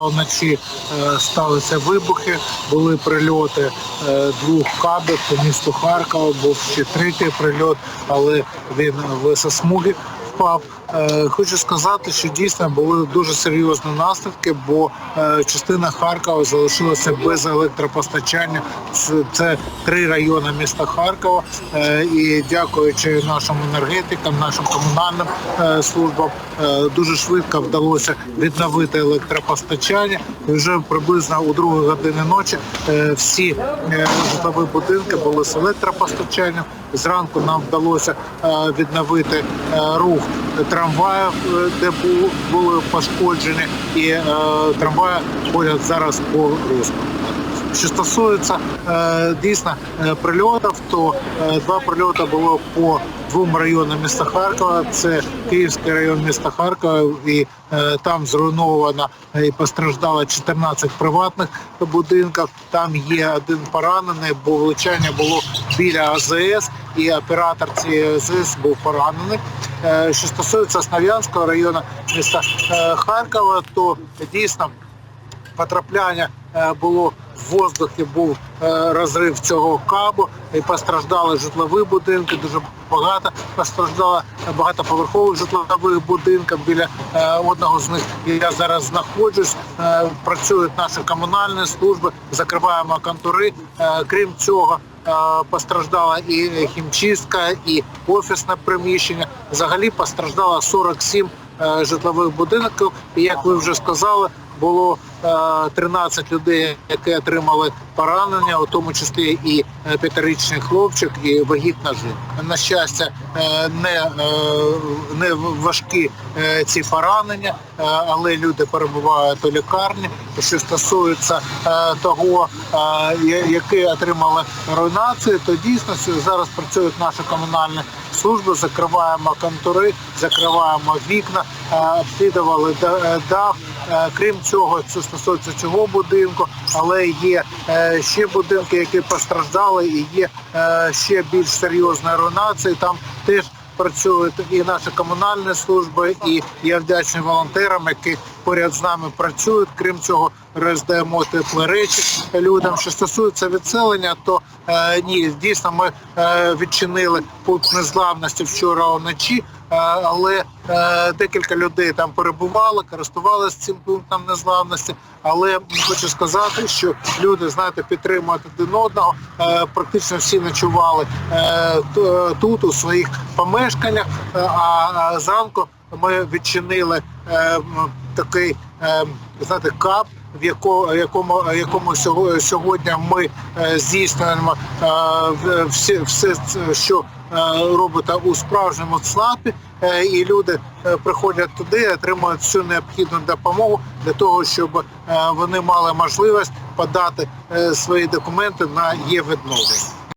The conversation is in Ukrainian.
Вночі е, сталися вибухи, були прильоти е, двох кабів по місту Харкова, був ще третій прильот, але він в лесосмуги впав. Е, Хочу сказати, що дійсно були дуже серйозні наслідки, бо е, частина Харкова залишилася без електропостачання. Це, три райони міста Харкова. Е, І дякуючи нашим енергетикам, нашим комунальним службам, дуже швидко вдалося відновити електропостачання. І вже приблизно у другій годині ночі всі житлові будинки були з електропостачанням. Зранку нам вдалося відновити рух трамваїв, е, де були пошкоджені, і е, трамваї ходять зараз по розкладу. Що стосується е, дійсно прильотів, то два прильоти було по двом районам міста Харкова. Це Київський район міста Харкова, і там зруйновано і постраждало 14 приватних будинків. Там є один поранений, бо влучання було біля АЗС, і оператор цієї АЗС був поранений. Е, Що стосується Основ'янського району міста е, Харкова, то дійсно потрапляння е, було в воздухі, був розрив цього кабу, і постраждали житлові будинки. Дуже багато постраждало багатоповерхових житлових будинків. Біля одного з них я зараз знаходжусь. Працюють наші комунальні служби, закриваємо контури. Крім цього. Е, Постраждала і хімчистка, і офісне приміщення. Взагалі постраждало 47 е, житлових будинків. І як ви вже сказали, було е, 13 людей, які отримали поранення, у тому числі і е, п'ятирічний хлопчик, і вагітна жінка. На щастя, е, не, е, не важкі е, ці поранення, е, але люди перебувають у лікарні. Що стосується е, того, е, які отримали руйнацію, то дійсно зараз працюють наші комунальні служби, закриваємо контури, закриваємо вікна, е, обслідували да- дах. Е, Крім цього, це стосується цього будинку, але є ще будинки, які постраждали, і є ще більш серйозна руйнація. Там теж працюють і наші комунальні служби, і я вдячний волонтерам, які поряд з нами працюють. Крім цього, роздаємо теплі речі людям. Що стосується відселення, то е, ні, дійсно ми е, відчинили пункт незламності вчора вночі. Е, але е, декілька людей там перебували, користувалися цим пунктом незламності. Але хочу сказати, що люди знаєте підтримують один одного. Е, практично всі ночували е, тут у своїх помешканнях. Е, А зранку ми відчинили е, такий е, знаєте, кап. В яко- якому якому сьогодні ми е, здійснюємо е, все, все, що е, робите у справжньому ЦНАПі, е, і люди е, приходять туди, отримують всю необхідну допомогу для того, щоб е, вони мали можливість подати е, свої документи на є відновлення.